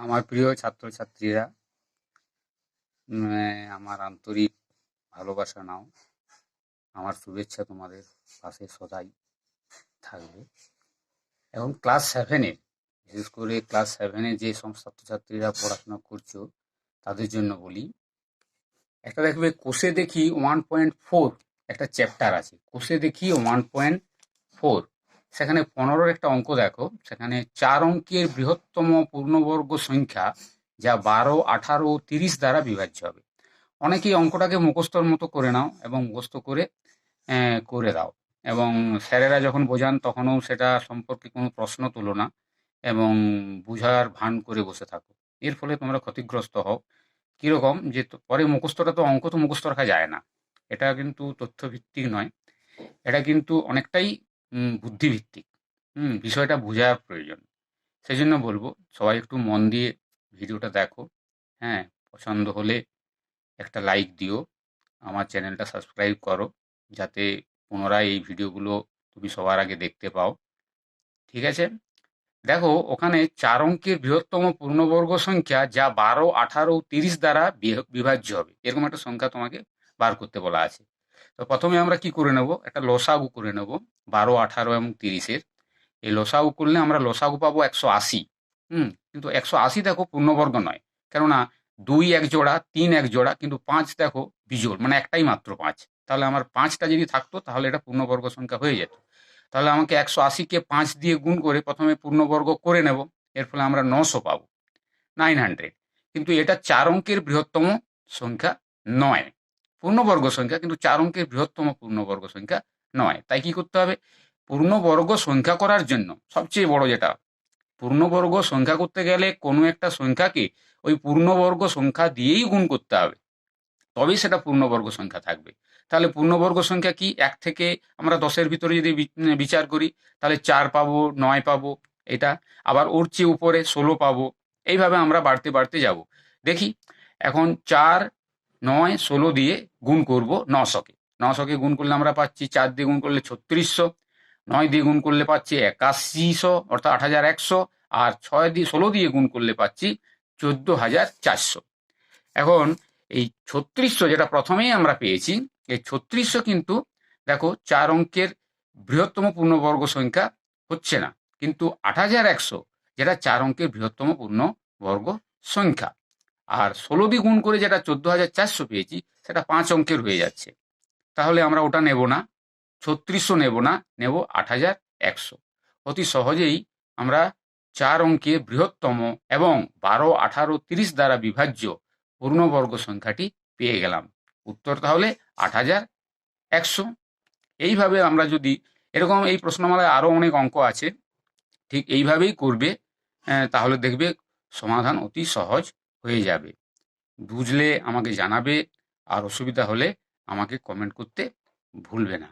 আমার প্রিয় ছাত্রছাত্রীরা উম, আমার আন্তরিক ভালোবাসা নাও। আমার শুভেচ্ছা তোমাদের পাশে সদাই থাকবে। এখন ক্লাস সেভেনে বিশেষ করে ক্লাস সেভেনে যে সমস্ত ছাত্রছাত্রীরা পড়াশোনা করছ তাদের জন্য বলি একটা দেখবে কোষে দেখি ওয়ান পয়েন্ট ফোর একটা চ্যাপ্টার আছে। কোষে দেখি ওয়ান পয়েন্ট ফোর সেখানে পনেরোর একটা অঙ্ক দেখো। সেখানে চার অঙ্কের বৃহত্তম পূর্ণবর্গ সংখ্যা যা বারো, আঠারো তিরিশ দ্বারা বিভাজ্য হবে। অনেকেই অঙ্কটাকে মুখস্থর মতো করে নাও এবং মুখস্থ করে করে দাও। এবং স্যারেরা যখন বোঝান, তখনও সেটা সম্পর্কে কোনো প্রশ্ন তুলো না এবং বুঝার ভান করে বসে থাকো। এর ফলে তোমরা ক্ষতিগ্রস্ত হও। কীরকম? যে পরে মুখস্থটা তো অঙ্ক তো মুখস্থ রাখা যায় না। এটা কিন্তু তথ্যভিত্তিক নয়। এটা কিন্তু অনেকটাই বুদ্ধিভিত্তিক। হুম, বিষয়টা বোঝার প্রয়োজন। সেই জন্য বলব, সবাই একটু মন দিয়ে ভিডিওটা দেখো। হ্যাঁ পছন্দ হলে একটা লাইক দিও। আমার চ্যানেলটা সাবস্ক্রাইব করো, যাতে পুনরায় এই ভিডিওগুলো তুমি সবার আগে দেখতে পাও। ঠিক আছে? দেখো, ওখানে চার অঙ্কের বৃহত্তম পূর্ণবর্গ সংখ্যা যা বারো, আঠারো, তিরিশ দ্বারা বিভাজ্য হবে। এরকম একটা সংখ্যা তোমাকে বার করতে বলা আছে। তো প্রথমে আমরা কি করে নেব? একটা লসাগু করে নেব। বারো, আঠারো এবং তিরিশের। এই লসাগু করলে আমরা লসাগু পাবো একশো আশি। হুম, কিন্তু একশো আশি দেখো পূর্ণবর্গ নয়। কেননা দুই এক জোড়া, তিন এক জোড়া, কিন্তু পাঁচ দেখো বিজোড় মানে একটাই মাত্র পাঁচ। তাহলে আমার পাঁচটা যদি থাকতো, তাহলে এটা পূর্ণবর্গ সংখ্যা হয়ে যেত। তাহলে আমাকে একশো আশিকে পাঁচ দিয়ে গুণ করে প্রথমে পূর্ণবর্গ করে নেব, এর ফলে আমরা নশো পাবো, নাইন হান্ড্রেড। কিন্তু এটা চার অঙ্কের বৃহত্তম সংখ্যা নয়। পূর্ণবর্গ সংখ্যা, কিন্তু চার অঙ্কের বৃহত্তম পূর্ণবর্গ সংখ্যা নয়। তাই কি করতে হবে? পূর্ণবর্গ সংখ্যা করার জন্য সবচেয়ে বড় যেটা পূর্ণবর্গ সংখ্যা করতে গেলে কোনো একটা সংখ্যাকে ওই পূর্ণবর্গ সংখ্যা দিয়েই গুণ করতে হবে। তবেই সেটা পূর্ণবর্গ সংখ্যা থাকবে। তাহলে পূর্ণবর্গ সংখ্যা কি? এক থেকে আমরা দশের ভিতরে যদি বিচার করি, তাহলে চার পাবো, নয় পাবো, এটা। আবার ওর চেয়ে উপরে ষোলো পাবো, এইভাবে আমরা বাড়তে বাড়তে যাব। দেখি, এখন চার, নয়, ষোলো দিয়ে গুণ করব নশোকে নশোকে গুণ করলে আমরা পাচ্ছি চার দিয়ে গুণ করলে ছত্রিশশো, নয় দিয়ে গুণ করলে পাচ্ছি একাশিশো, অর্থাৎ আট হাজার একশো, আর ছয় দিয়ে, ষোলো দিয়ে গুণ করলে পাচ্ছি চোদ্দ হাজার চারশো। এখন এই ছত্রিশশো যেটা প্রথমেই আমরা পেয়েছি, এই ছত্রিশশো কিন্তু দেখো চার অঙ্কের বৃহত্তম পূর্ণবর্গ সংখ্যা হচ্ছে না, কিন্তু আট হাজার একশো যেটা চার অঙ্কের বৃহত্তম পূর্ণবর্গ সংখ্যা। আর ষোলো দিয়ে গুণ করে যেটা চোদ্দ হাজার চারশো পেয়েছি, সেটা পাঁচ অঙ্কের হয়ে যাচ্ছে। তাহলে আমরা ওটা নেব না। ছত্রিশশো নেব না, নেব আট হাজার একশো। অতি সহজেই আমরা চার অঙ্কে বৃহত্তম এবং বারো, আঠারো, তিরিশ দ্বারা বিভাজ্য পূর্ণবর্গ সংখ্যাটি পেয়ে গেলাম। উত্তর তাহলে আট হাজার একশো। এইভাবে আমরা যদি, এরকম এই প্রশ্নমালায় আরও অনেক অঙ্ক আছে, ঠিক এইভাবেই করবে তাহলে দেখবে সমাধান অতি সহজ হয়ে যাবে। বুঝলে, আমাকে জানাবে, আর অসুবিধা হলে আমাকে কমেন্ট করতে ভুলবে না।